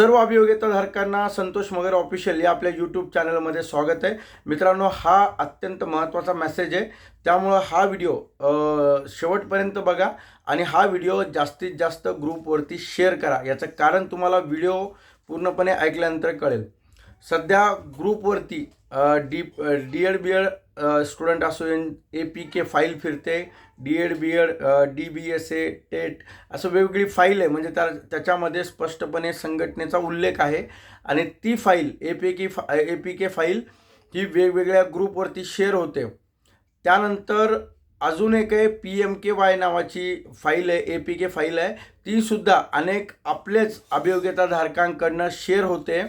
सर्व अभियोगिताधारकांना संतोष मगर ऑफिशियल या आपल्या यूट्यूब चॅनलमध्ये स्वागत आहे. मित्रांनो हा अत्यंत महत्त्वाचा मेसेज आहे. त्यामुळं हा व्हिडिओ शेवटपर्यंत बघा आणि हा व्हिडिओ जास्तीत जास्त ग्रुपवरती शेअर करा. याचं कारण तुम्हाला व्हिडिओ पूर्णपणे ऐकल्यानंतर कळेल. सध्या ग्रुपवरती D D Ed B Ed student असून ए पी के फाईल फिरते D Ed B Ed D B S A TET असं वेगवेगळी फाईल आहे. म्हणजे त्या त्याच्यामध्ये स्पष्टपणे संघटनेचा उल्लेख आहे. आणि ती फाईल ए पी के फा ए पी के फाईल ही वेगवेगळ्या ग्रुपवरती शेअर होते. त्यानंतर अजून एक आहे पी एम के वाय नावाची फाईल आहे ए पी के फाईल आहे. तीसुद्धा अनेक आपलेच अभियोग्यताधारकांकडनं शेअर होते.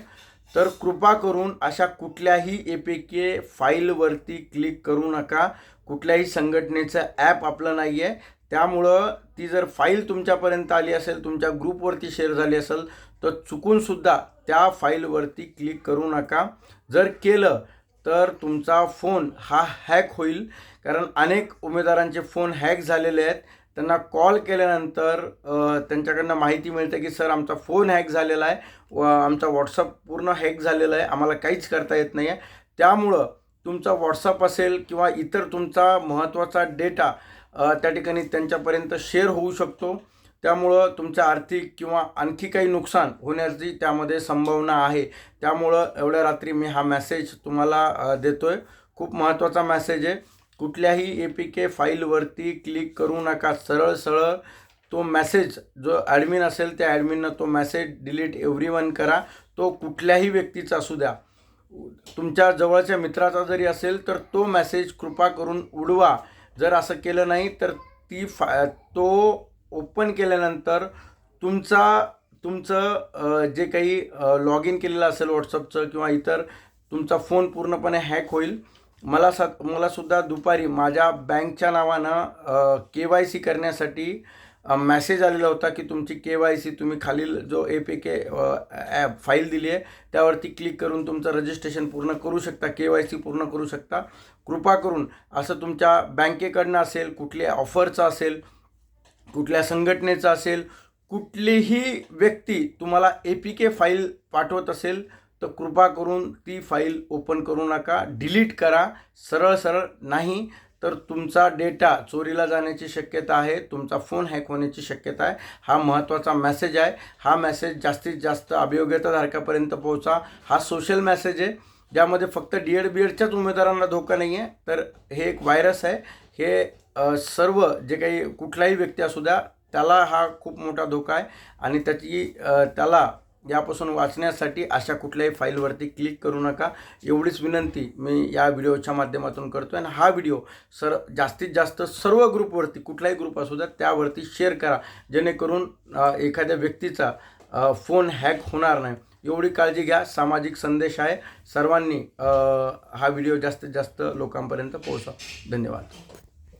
तर कृपा करून अशा कुठल्याही ए पी के फाईलवरती क्लिक करू नका. कुठल्याही संघटनेचं ॲप आपलं नाही आहे त्यामुळं ती जर फाईल तुमच्यापर्यंत आली असेल तुमच्या ग्रुपवरती शेअर झाली असेल तर चुकूनसुद्धा त्या फाईलवरती क्लिक करू नका. जर केलं तर तुमचा फोन हा हॅक होईल. कारण अनेक उमेदवारांचे फोन हॅक झालेले आहेत. त्यांना कॉल केल्यानंतर त्यांच्याकडनं माहिती मिळते की सर आमचा फोन हॅक झालेला आहे. व आमचा व्हॉट्सअप पूर्ण हॅक झालेलं आहे. आम्हाला काहीच करता येत नाही आहे त्यामुळं तुमचा व्हॉट्सअप असेल किंवा इतर तुमचा महत्त्वाचा डेटा त्या ठिकाणी त्यांच्यापर्यंत शेअर होऊ शकतो. त्यामुळं तुमच्या आर्थिक किंवा आणखी काही नुकसान होण्याची त्यामध्ये संभावना आहे. त्यामुळं एवढ्या रात्री मी हा मॅसेज तुम्हाला देतो आहे खूप महत्त्वाचा मॅसेज आहे. कुठल्याही ए पी के फाईलवरती क्लिक करू नका. सरळ सरळ तो मॅसेज जो ॲडमिन असेल त्या ॲडमिननं तो मॅसेज डिलीट एव्हरी वन करा. तो कुठल्याही व्यक्तीचा असू द्या. तुमच्या जवळच्या मित्राचा जरी असेल तर तो मेसेज कृपा करून उडवा. जर असं केलं नाही तर ती फा तो ओपन केल्यानंतर तुमचा तुमचं जे काही लॉग इन केलेलं असेल व्हॉट्सअपचं किंवा इतर तुमचा फोन पूर्णपणे हॅक होईल. मला सा मलासुद्धा दुपारी माझ्या बँकच्या नावानं के वाय सी करण्यासाठी मेसेज आलेला होता की तुमची के वाय सी तुम्ही खालील जो A P K app file दिली आहे त्यावरती क्लिक करून तुमचं रजिस्ट्रेशन पूर्ण करू शकता के वाय सी पूर्ण करू शकता. कृपा करून असं तुमच्या बँकेकडनं असेल कुठल्या ऑफरचं असेल कुठल्या संघटनेचं असेल कुठलीही व्यक्ती तुम्हाला ए पी के फाईल पाठवत असेल तर कृपा करून ती फाईल ओपन करू नका डिलीट करा सरळ सरळ नाही. तर तुमचा डेटा चोरीला जाण्याची शक्यता आहे तुमचा फोन हॅक होण्याची शक्यता आहे. हा महत्त्वाचा मेसेज आहे. हा मेसेज जास्तीत जास्त अभियोग्यताधारकापर्यंत पोहोचा. हा सोशल मेसेज आहे ज्यामध्ये फक्त डी एड बी एडच्याच उमेदवारांना धोका नाही आहे तर हे एक व्हायरस आहे. हे सर्व जे काही कुठलाही व्यक्ती असू द्या त्याला हा खूप मोठा धोका आहे. आणि त्याची त्याला यापासून वाचण्यासाठी अशा कुठल्याही फाईलवरती क्लिक करू नका. एवढीच विनंती मी या व्हिडिओच्या माध्यमातून करतो आणि हा व्हिडिओ सर जास्तीत जास्त सर्व ग्रुपवरती कुठलाही ग्रुप असू द्या त्यावरती शेअर करा. जेणेकरून एखाद्या व्यक्तीचा फोन हॅक होणार नाही. एवढी काळजी घ्या. सामाजिक संदेश आहे. सर्वांनी हा व्हिडिओ जास्तीत जास्त लोकांपर्यंत पोहोचा. धन्यवाद.